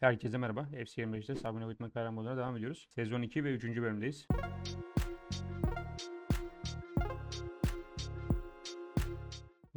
Herkese merhaba. FC 25'te Sabine Uyutma Kahramanlarına devam ediyoruz. Sezon 2 ve 3. bölümdeyiz.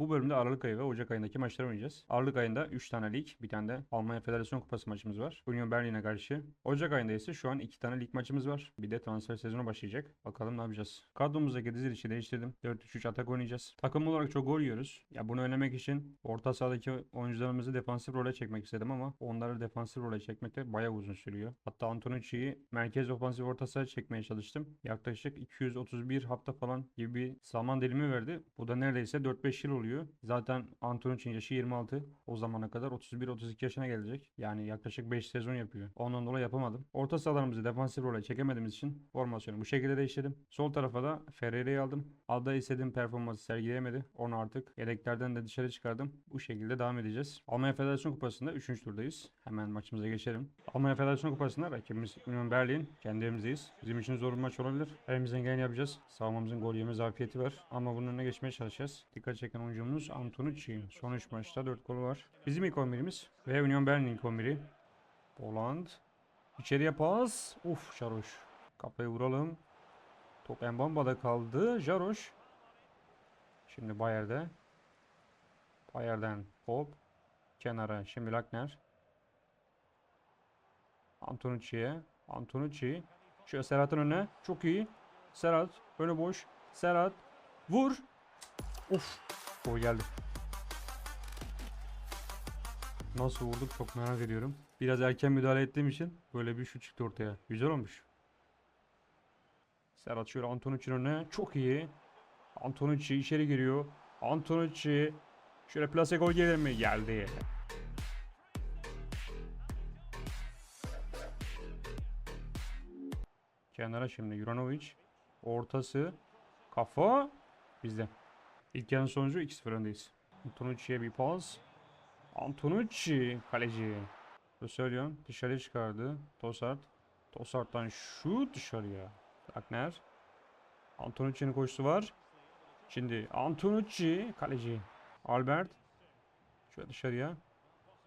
Bu bölümde Aralık ayı ve Ocak ayındaki maçları oynayacağız. Aralık ayında 3 tane lig, bir tane de Almanya Federasyon Kupası maçımız var. Union Berlin'e karşı. Ocak ayında ise şu an 2 tane lig maçımız var. Bir de transfer sezonu başlayacak. Bakalım ne yapacağız. Kadromuzdaki dizilişi değiştirdim. 4-3-3 atak oynayacağız. Takım olarak çok gol yiyoruz. Ya bunu önlemek için orta sahadaki oyuncularımızı defansif role çekmek istedim ama onları defansif role çekmekte bayağı uzun sürüyor. Hatta Antonucci'yi merkez ofansif orta sahaya çekmeye çalıştım. Yaklaşık 231 hafta falan gibi bir zaman dilimi verdi. Bu da neredeyse 4-5 yıl oluyor. Zaten Antonucci'nin yaşı 26. O zamana kadar 31-32 yaşına gelecek. Yani yaklaşık 5 sezon yapıyor. Ondan dolayı yapamadım. Orta sahalarımızı defansif role çekemediğimiz için formasyonu bu şekilde değiştirdim. Sol tarafa da Ferreira'yı aldım. Alda istediğim performansı sergileyemedi. Onu artık yedeklerden de dışarı çıkardım. Bu şekilde devam edeceğiz. Almanya Federasyon Kupası'nda 3. turdayız. Hemen maçımıza geçelim. Almanya Federasyon Kupası'nda rakibimiz Union Berlin. Kendi evimizdeyiz. Bizim için zor bir maç olabilir. Elimizden geleni yapacağız. Savunmamızın gol yeme zafiyeti var. Ama bunun önüne geçmeye çalışacağız. Dikkat çeken oyuncumuz Antonucci. Son 3 maçta 4 golü var. Bizim ilk 11'imiz ve Union Berlin ilk 11'i. Poland. İçeriye pas. Uf Jaroş. Kafayı vuralım. Top Mbamba'da kaldı. Jaroş. Şimdi Bayer'de. Bayer'den hop. Kenara. Şimdi Lackner. Antonucci'ye. Antonucci. Şöyle Serhat'ın önüne. Çok iyi. Serhat. Önü boş. Serhat. Vur. Uf. Gol geldi. Nasıl vurduk çok merak ediyorum. Biraz erken müdahale ettiğim için böyle bir şut çıktı ortaya. Güzel olmuş. Serhat şöyle Antonucci'nin önüne. Çok iyi. Antonucci içeri giriyor. Antonucci. Şöyle plase gol gelir mi? Geldi. Kenara şimdi Juranovic. Ortası. Kafa. Bizde. İlk yarının sonucu 2-0 öndeyiz. Antonucci'ye bir pas. Antonucci kaleci. Röselion dışarıya çıkardı. Tosart. Tosart'tan şut dışarıya. Akner. Antonucci'nin koşusu var. Şimdi Antonucci kaleci. Albert. Şöyle dışarıya.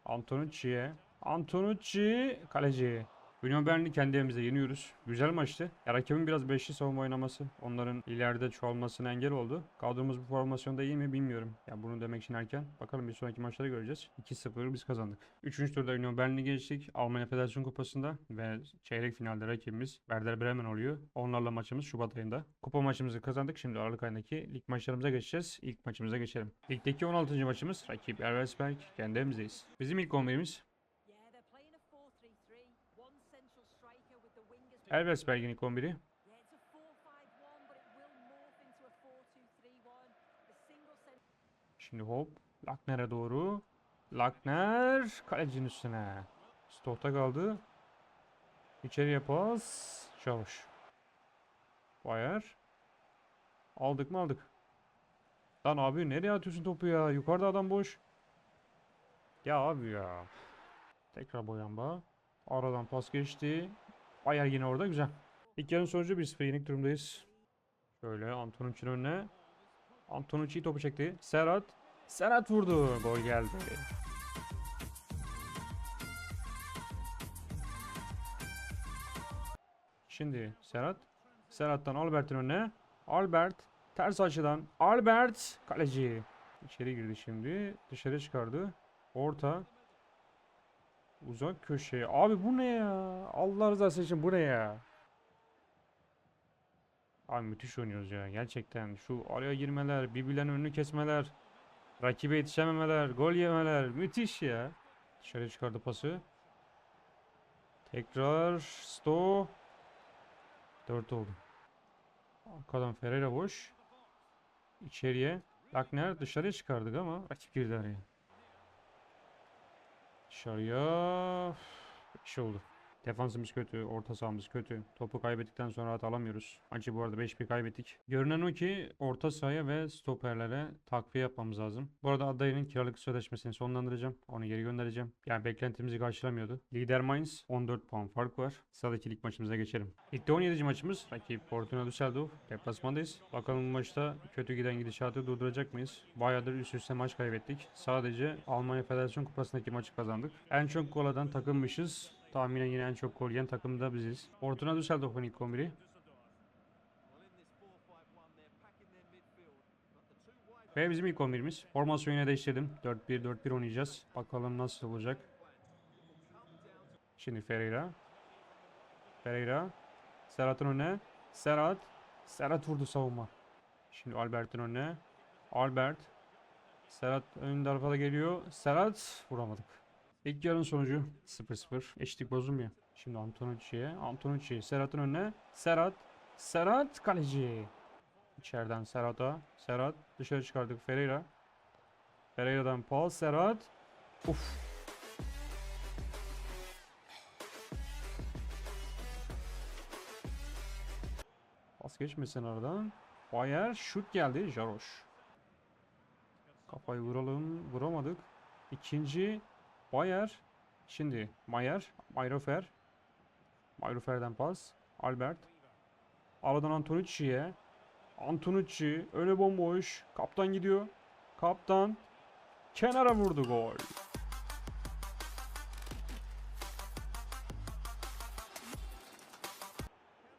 Antonucci'ye. Antonucci kaleci. Union Berlin'i kendi evimizde yeniyoruz. Güzel maçtı. Ya rakibin biraz beşli savunma oynaması onların ileride çoğalmasına engel oldu. Kaldığımız bu formasyonda iyi mi bilmiyorum. Ya bunu demek için erken. Bakalım bir sonraki maçları göreceğiz. 2-0 biz kazandık. Üçüncü turda Union Berlin'i geçtik. Almanya Federasyon Kupası'nda ve çeyrek finalde rakibimiz Werder Bremen oluyor. Onlarla maçımız Şubat ayında. Kupa maçımızı kazandık. Şimdi Aralık ayındaki lig maçlarımıza geçeceğiz. İlk maçımıza geçelim. Ligdeki 16. maçımız rakip Elversberg. Kendi evimizdeyiz. Bizim ilk 11'imiz 4-2-3-1. The single cent- Şimdi hop. Lackner'e doğru. Lackner kalecinin üstüne. Stokta kaldı. İçeriye pas. Çavuş. Bayer. Aldık mı aldık. Lan abi nereye atıyorsun topu ya? Yukarıda adam boş. Ya abi ya. Tekrar boyamba. Aradan pas geçti. Bayer yine orada güzel. İlk yarının sonucu 1-0 yenik durumdayız. Şöyle Antonucci'nin önüne. Antonucci topu çekti. Serhat. Serhat vurdu. Gol geldi. Şimdi Serhat. Serhat'tan Albert'in önüne. Albert. Ters açıdan. Albert. Kaleci. İçeri girdi şimdi. Dışarı çıkardı. Orta. Uzak köşe. Abi bu ne ya? Allah rızası için bu ne ya? Abi müthiş oynuyoruz ya gerçekten. Şu araya girmeler, birbirlerinin önünü kesmeler, rakibe yetişememeler, gol yemeler müthiş ya. Dışarı çıkardı pası. Tekrar Sto. 4 oldu. Arkadan Ferreira boş. İçeriye. Lackner dışarıya çıkardık ama rakip girdi araya. Dışarıya. Bir şey oldu. Defansımız kötü, orta sahamız kötü. Topu kaybettikten sonra rahat alamıyoruz. Maçı bu arada 5-1 kaybettik. Görünen o ki orta sahaya ve stoperlere takviye yapmamız lazım. Bu arada Adayı'nın kiralık sözleşmesini sonlandıracağım. Onu geri göndereceğim. Yani beklentimizi karşılamıyordu. Lider Mainz 14 puan fark var. Sıradaki lig maçımıza geçelim. Ligde 17. maçımız. Rakip Fortuna Düsseldorf. Deplasmandayız. Bakalım bu maçta kötü giden gidişatı durduracak mıyız? Bayağıdır üst üste maç kaybettik. Sadece Almanya Federasyon Kupası'ndaki maçı kazandık. En çok gol atan takımmışız. Tahminen yine en çok gol yiyen takım biziz. Fortuna Düsseldorf'un ilk 11'i. Ve bizim ilk 11'imiz. Formasyon yine değiştirdim. 4-1-4-1 oynayacağız. Bakalım nasıl olacak. Şimdi Ferreira. Ferreira. Serhat'ın önüne. Serhat. Serhat vurdu savunma. Şimdi Albert'in önüne. Albert. Serhat ön tarafa da geliyor. Serhat vuramadık. İlk yarının sonucu 0-0. Eşitlik bozulmuyor. Şimdi Antonucci'ye. Antonucci Serhat'ın önüne. Serhat. Serhat kaleci. İçeriden Serhat'a. Serhat dışarı çıkardık Ferreira. Ferreira'dan Paul Serhat. Uf. Pas geçmesin aradan. Bayer şut geldi. Jaroş. Kafayı vuralım. Vuramadık. İkinci Bayer. Şimdi Mayer. Mayrofer. Mayrofer'den pas. Albert. Aradan Antonucci'ye. Antonucci öne bomboş. Kaptan gidiyor. Kaptan kenara vurdu gol.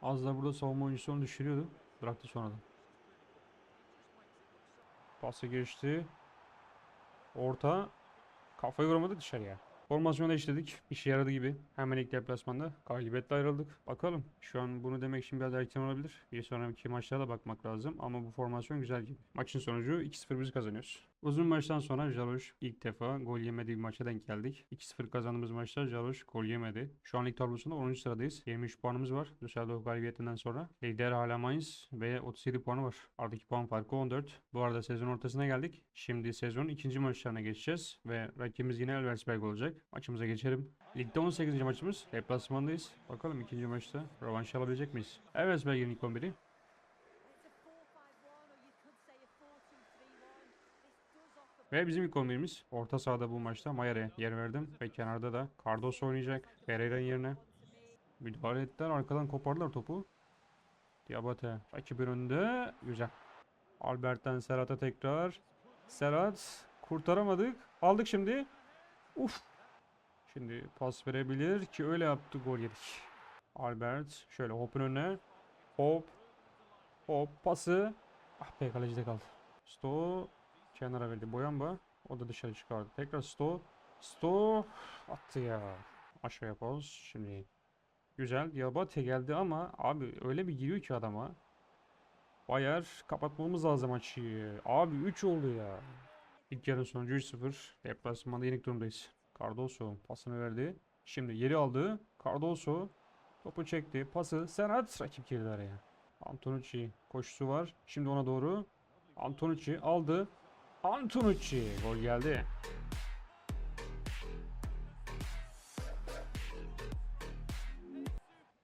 Az da burada savunma oyuncusu onu düşürüyordu. Bıraktı sonradan. Pası geçti. Orta. Kafayı vuramadı dışarıya. Formasyonu değiştirdik. İşe yaradı gibi. Hemen ilk deplasmanda galibiyetle ayrıldık. Bakalım. Şu an bunu demek için biraz erken olabilir. Bir sonraki maçlara da bakmak lazım. Ama bu formasyon güzel gibi. Maçın sonucu 2-0 biz kazanıyoruz. Uzun maçtan sonra Jaloş ilk defa gol yemediği bir maça denk geldik. 2-0 kazandığımız maçta Jaloş gol yemedi. Şu an lig tablosunda 10. sıradayız. 23 puanımız var. Düsseldorf galibiyetinden sonra. Lider hala Mainz ve 37 puanı var. Aradaki puan farkı 14. Bu arada sezon ortasına geldik. Şimdi sezonun ikinci maçlarına geçeceğiz. Ve rakibimiz yine Elversberg olacak. Maçımıza geçelim. Ligde 18. maçımız. Deplasmandayız. Bakalım ikinci maçta rövanş alabilecek miyiz? Elversberg'in ilk 11'i. It's a 4-5-1 or you could say a 4-2-3-1. This does offer Ve bizim ilk 11'imiz. Orta sahada bu maçta Mayer'e yer verdim. Ve kenarda da Cardoso oynayacak. Pereira'nın yerine. Müdahale ettiler. Arkadan kopardılar topu. Diabate. Rakibin önünde. Güzel. Albert'ten Serhat'a tekrar. Serhat. Kurtaramadık. Aldık şimdi. Uf. Şimdi pas verebilir ki öyle yaptı gol yedik. Albert. Şöyle Hop'un önüne. Hop. Hop. Pası. Ah be kalecide kaldı. Sto kenara verdi. Boyamba. O da dışarı çıkardı. Tekrar Sto. Sto attı ya. Aşağıya poz. Şimdi güzel. Diabate geldi ama abi öyle bir giriyor ki adama. Bayer kapatmamız lazım maçı. Abi 3 oldu ya. İlk yarın sonucu 3-0. Deplasmanda yenik durumdayız. Cardoso pasını verdi. Şimdi yeri aldı. Cardoso topu çekti. Pası Serhat rakip girdi araya. Antonucci koşusu var. Şimdi ona doğru. Antonucci aldı. Antonucci gol geldi.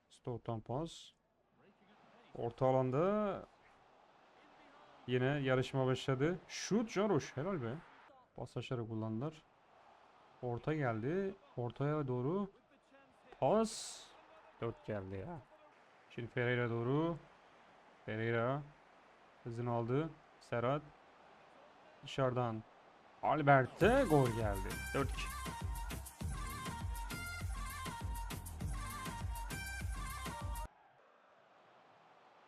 Stoke'tan pas. Orta alanda yine yarışma başladı. Şut Jaroş helal be. Pasajları kullandılar. Orta geldi. Ortaya doğru pas. 4 geldi ya. Şimdi Ferreira doğru. Ferreira hızını aldı. Serhat dışarıdan Albert'e gol geldi. 4-2.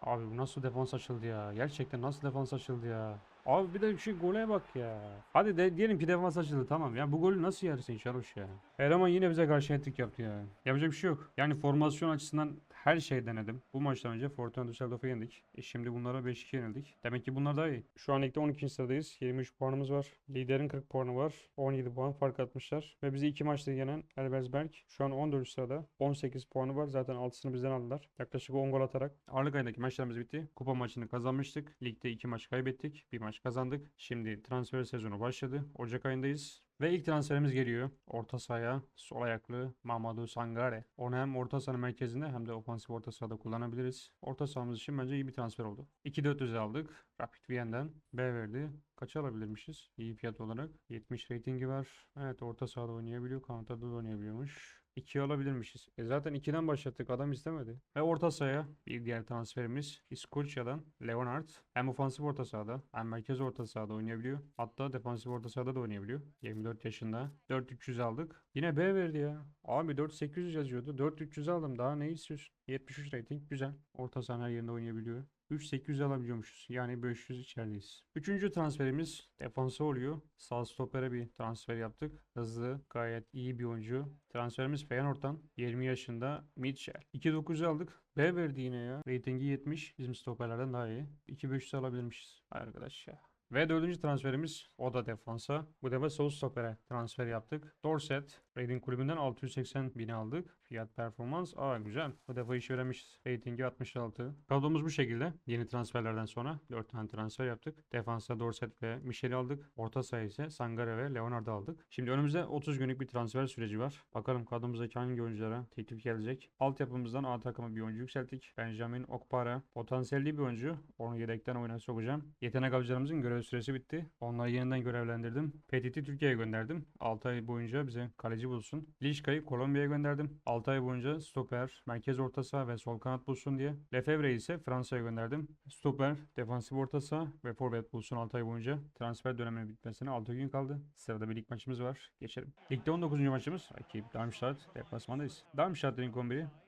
Abi bu nasıl defans açıldı ya? Gerçekten nasıl defans açıldı ya? Abi bir de şu gole bak ya. Hadi de diyelim ki defans açıldı tamam ya. Bu golü nasıl yersin Şaruş ya? Eleman yine bize karşı ettik yaptı ya. Yapacak bir şey yok. Yani formasyon açısından her şey denedim. Bu maçtan önce Fortuna Düsseldorf'u yendik. E şimdi bunlara 5-2 yenildik. Demek ki bunlar daha iyi. Şu an ligde 12. sıradayız. 23 puanımız var. Liderin 40 puanı var. 17 puan fark atmışlar. Ve bizi iki maçta yenen Elversberg şu an 14. sırada. 18 puanı var. Zaten 6'sını bizden aldılar. Yaklaşık 10 gol atarak. Ağırlık ayındaki maçlarımız bitti. Kupa maçını kazanmıştık. Ligde 2 maç kaybettik. Bir maç kazandık. Şimdi transfer sezonu başladı. Ocak ayındayız. Ve ilk transferimiz geliyor. Orta sahaya sol ayaklı Mamadou Sangare. Onu hem orta saha merkezinde hem de ofansif orta sahada kullanabiliriz. Orta sahamız için bence iyi bir transfer oldu. 2-400'e aldık. Rapid Vien'den B verdi. Kaça alabilirmişiz? İyi fiyat olarak. 70 ratingi var. Evet orta sahada oynayabiliyor. Kanatta da oynayabiliyormuş. 2 alabilirmişiz. E zaten 2'den başlattık. Adam istemedi. Ve orta sahaya bir diğer transferimiz İskoçya'dan Leonard. Hem ofansif orta sahada hem merkez orta sahada oynayabiliyor. Hatta defansif orta sahada da oynayabiliyor. 24 yaşında. 4-300 aldık. Yine B verdi ya. Abi 4-800 yazıyordu. 4-300 aldım. Daha ne istiyorsun? 73 rating. Güzel. Orta saha her yerinde oynayabiliyor. 3-800 alabiliyormuşuz. Yani 500 içerideyiz. Üçüncü transferimiz defansa oluyor. Sağ stopere bir transfer yaptık. Hızlı, gayet iyi bir oyuncu. Transferimiz Feyenoord'dan 20 yaşında Mitchell. 2.9'u aldık. B verdi yine ya. Ratingi 70. Bizim stoperlerden daha iyi. 2.500 alabilirmişiz. Arkadaş ya. Ve dördüncü transferimiz o da defansa. Bu defa sol stopere transfer yaptık. Dorset Rating kulübünden 680 bin aldık. Fiyat performans. Aa güzel. Bu defa iş veremişiz. Ratingi 66. Kadromuz bu şekilde. Yeni transferlerden sonra 4 tane transfer yaptık. Defansa Dorset ve Michel'i aldık. Orta saha ise Sangare ve Leonard'ı aldık. Şimdi önümüzde 30 günlük bir transfer süreci var. Bakalım kadromuzdaki hangi oyunculara teklif gelecek. Altyapımızdan A takıma bir oyuncu yükselttik. Benjamin Okpara. Potansiyelli bir oyuncu. Onu yedekten oyuna sokacağım. Yetenek avcılarımızın görev süresi bitti. Onları yeniden görevlendirdim. Petit'i Türkiye'ye gönderdim. 6 ay boyunca bize kaleci bulsun. Lişka'yı Kolombiya'ya gönderdim. 6 ay boyunca stoper, merkez orta saha ve sol kanat bulsun diye. Lefebvre'yi ise Fransa'ya gönderdim. Stoper, defansif orta saha ve forvet bulsun 6 ay boyunca. Transfer döneminin bitmesine 6 gün kaldı. Sırada bir lig maçımız var. Geçelim. Ligde 19. maçımız. Rakip Darmstadt. Deplasmandayız. Darmstadt ilk 11'i.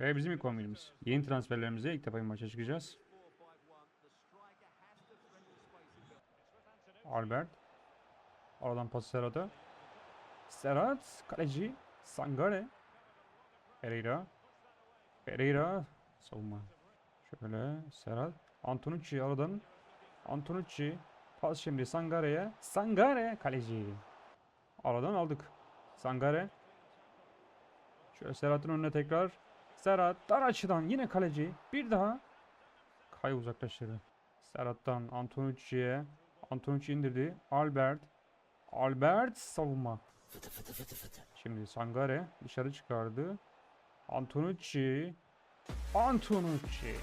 Ve bizim ilk 11'imiz. Yeni transferlerimize ilk defa maça çıkacağız. Albert. Aradan pas Serhat'a. Serhat. Kaleci. Sangare. Pereira. Pereira. Savunma. Şöyle. Serhat. Antonucci aradan. Antonucci. Pas şimdi Sangare'ye. Sangare. Kaleci. Aradan aldık. Sangare. Şöyle Serhat'ın önüne tekrar. Serhat dar açıdan yine kaleci. Bir daha. Kay uzaklaştırdı. Serhat'tan Antonucci'ye. Antonucci indirdi. Albert. Albert savunma. Şimdi Sangare dışarı çıkardı. Antonucci. Antonucci.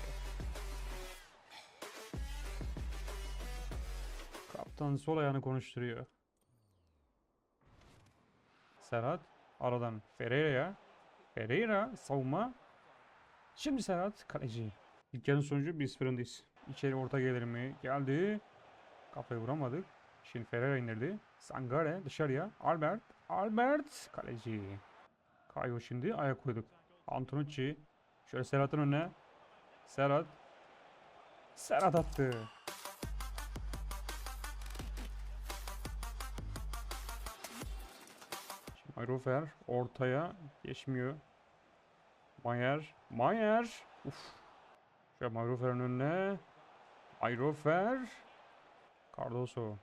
Kaptan sol ayağını konuşturuyor. Serhat aradan Ferreira'ya. Ferreira savunma. Şimdi Serhat kaleci. İlk yarının sonucu 1-0 öndeyiz. İçeri orta gelir mi? Geldi. Kafayı vuramadık. Şimdi Ferreira indirdi. Sangare dışarıya. Albert. Albert kaleci. Kayo şimdi ayak koyduk. Antonucci. Şöyle Serhat'ın önüne. Serhat. Serhat attı. Şimdi Mayrofer ortaya geçmiyor. Mayer. Mayer. Uf. Şöyle Mayrofer'in önüne. Mayrofer. Cardoso.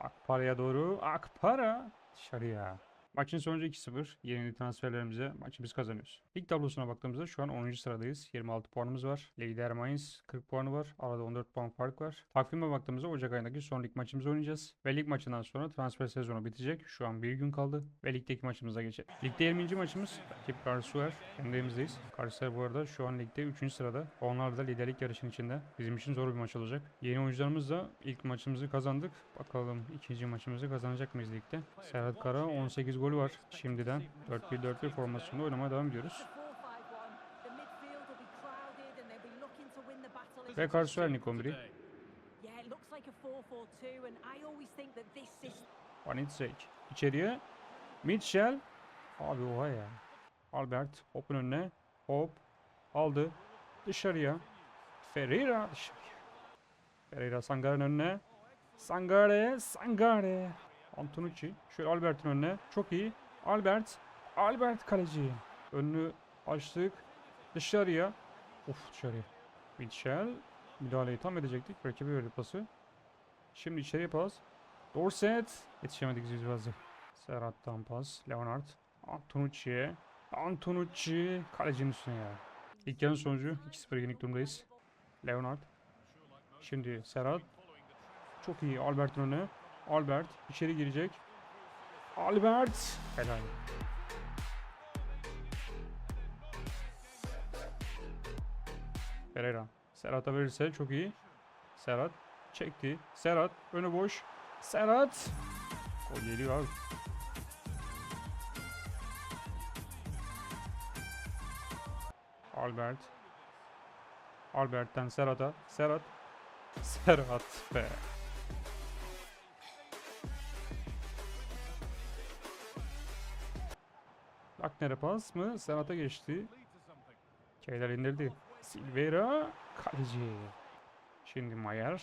Akpara'ya doğru. Akpara. Dışarıya. Maçın sonucu 2-0. Yeni transferlerimize maçı biz kazanıyoruz. Lig tablosuna baktığımızda şu an 10. sıradayız. 26 puanımız var. Lider Mainz 40 puanı var. Arada 14 puan fark var. Takvime baktığımızda Ocak ayındaki son lig maçımızı oynayacağız. Ve lig maçından sonra transfer sezonu bitecek. Şu an bir gün kaldı. Ve ligdeki maçımıza geçelim. Ligde 20. maçımız. Rakip Karsuer. Kendi evimizdeyiz. Karsuer bu arada şu an ligde 3. sırada. Onlar da liderlik yarışının içinde. Bizim için zor bir maç olacak. Yeni oyuncularımızla ilk maçımızı kazandık. Bakalım ikinci maçımızı kazanacak mıyız ligde? Serhat Kara 18 golü var. Şimdiden 4-1-4-1 formasyonda oynamaya devam ediyoruz. Ve Karsuer Nikombri. Yeah, it looks like a 4-4-2 and I always think that this system Vanitsek. İçeriye. Mitchell. Abi oha ya. Albert. Hop'un önüne. Hop. Aldı. Dışarıya. Ferreira dışarıya. Ferreira Sangare'nin önüne. Sangare. Sangare. Antonucci. Şöyle Albert'in önüne. Çok iyi. Albert. Albert kaleci. Önünü açtık. Dışarıya. Of dışarıya. Mitchell. Müdahaleyi tam edecektik. Rakibe verdi pası. Şimdi içeriye pas. Dorset. Yetişemedik Zizvaz'ı. Serhat'tan pas. Leonard. Antonucci'ye. Antonucci. Kalecinin üstüne ya. İlk yarının sonucu 2-0 yenik durumdayız. Leonard. Şimdi Serhat. Çok iyi Albert'in önüne. Albert içeri girecek. Albert. Helal. Pereira. Serhat'a verirse çok iyi. Serhat çekti. Serhat önü boş. Serhat. O geliyor. Albert. Albert'ten Serhat'a. Serhat. Serhat be. Akner'e pas mı? Serhat'a geçti. Şeyler indirdi. Silveira kaleci. Şimdi Mayer.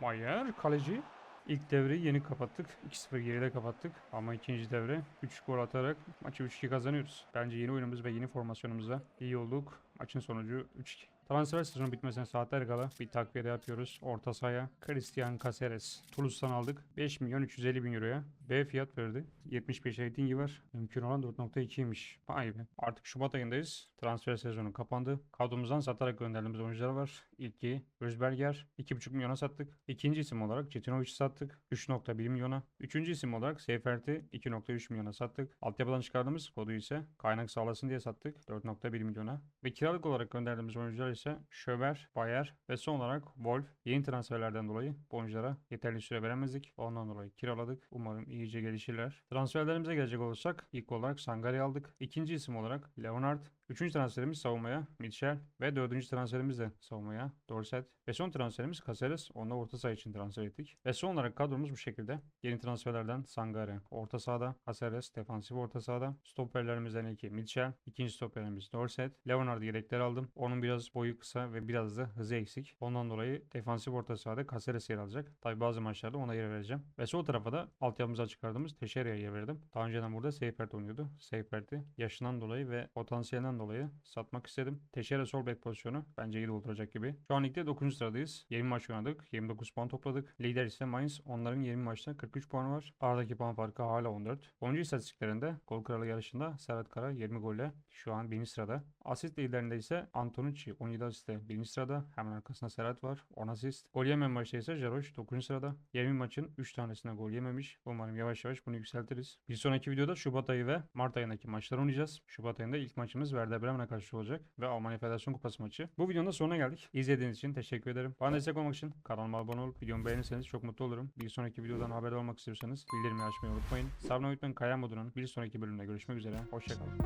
Mayer kaleci. İlk devreyi yeni kapattık. 2-0 geride kapattık. Ama ikinci devre 3 gol atarak maçı 3-2 kazanıyoruz. Bence yeni oyunumuz ve yeni formasyonumuzda iyi olduk. Maçın sonucu 3-2. Transfer sezonu bitmesine saatler kala bir takviye de yapıyoruz. Orta sahaya Christian Caceres. Toulouse'dan aldık. 5 milyon 350 bin euroya. B fiyat verdi. 75 ratingi var. Mümkün olan 4.2'ymiş. Vay be. Artık Şubat ayındayız. Transfer sezonu kapandı. Kadromuzdan satarak gönderdiğimiz oyuncular var. İlki Özberger. 2.5 milyona sattık. İkinci isim olarak Cetinovic'i sattık. 3.1 milyona. Üçüncü isim olarak Seyfert'i 2.3 milyona sattık. Altyapıdan çıkardığımız kodu ise kaynak sağlasın diye sattık. 4.1 milyona. Ve kiralık olarak gönderdiğimiz oyuncular ise Schöber, Bayer ve son olarak Wolf. Yeni transferlerden dolayı bu oyunculara yeterli süre veremezdik. Ondan dolayı kiraladık. Umarım iyice gelişirler. Transferlerimize gelecek olursak ilk olarak Sangari aldık. İkinci isim olarak Leonard. Üçüncü transferimiz savunmaya Mitchell ve dördüncü transferimiz de savunmaya Dorset. Ve son transferimiz Caceres. Onu orta saha için transfer ettik. Ve son olarak kadromuz bu şekilde. Yeni transferlerden Sangare orta sahada, Caceres defansif orta sahada. Stoperlerimizden ilki Mitchell, ikinci stoperimiz Dorset. Leonard yedekler aldım. Onun biraz boyu kısa ve biraz da hızı eksik. Ondan dolayı defansif orta sahada Caceres yer alacak. Tabi bazı maçlarda ona yer vereceğim. Ve sol tarafa da altyapımıza çıkardığımız Teşeria'ya yer verdim. Daha önceden burada Seyfert oynuyordu. Seyfert'i yaşından dolayı ve potansiyelinden dolayı satmak istedim. Teşeria sol bek pozisyonu bence iyi dolduracak gibi. Şu an ligde 9. sıradayız. 20 maç oynadık. 29 puan topladık. Lider ise Mainz. Onların 20 maçta 43 puanı var. Aradaki puan farkı hala 14. Oyuncu istatistiklerinde gol kralı yarışında Serhat Kara 20 golle şu an 1. sırada. Asist liderinde ise Antonucci 17 asiste 1. sırada. Hemen arkasında Serhat var 10 asist. Gol yemeyen maçta ise Jaroş 9. sırada. 20 maçın 3 tanesine gol yememiş. Umarım yavaş yavaş bunu yükseltiriz. Bir sonraki videoda Şubat ayı ve Mart ayındaki maçları oynayacağız. Şubat ayında ilk maçımız Werder Bremen'e karşı olacak ve Almanya Federasyon Kupası maçı. Bu videonun da sonuna geldik. İzlediğiniz için teşekkür ederim. Bana destek olmak için kanalıma abone olup videomu beğenirseniz çok mutlu olurum. Bir sonraki videodan haberdar olmak istiyorsanız bildirimi açmayı unutmayın. Sabri Öğütmen Kaya Modu'nun bir sonraki bölümde görüşmek üzere. Hoşçakalın.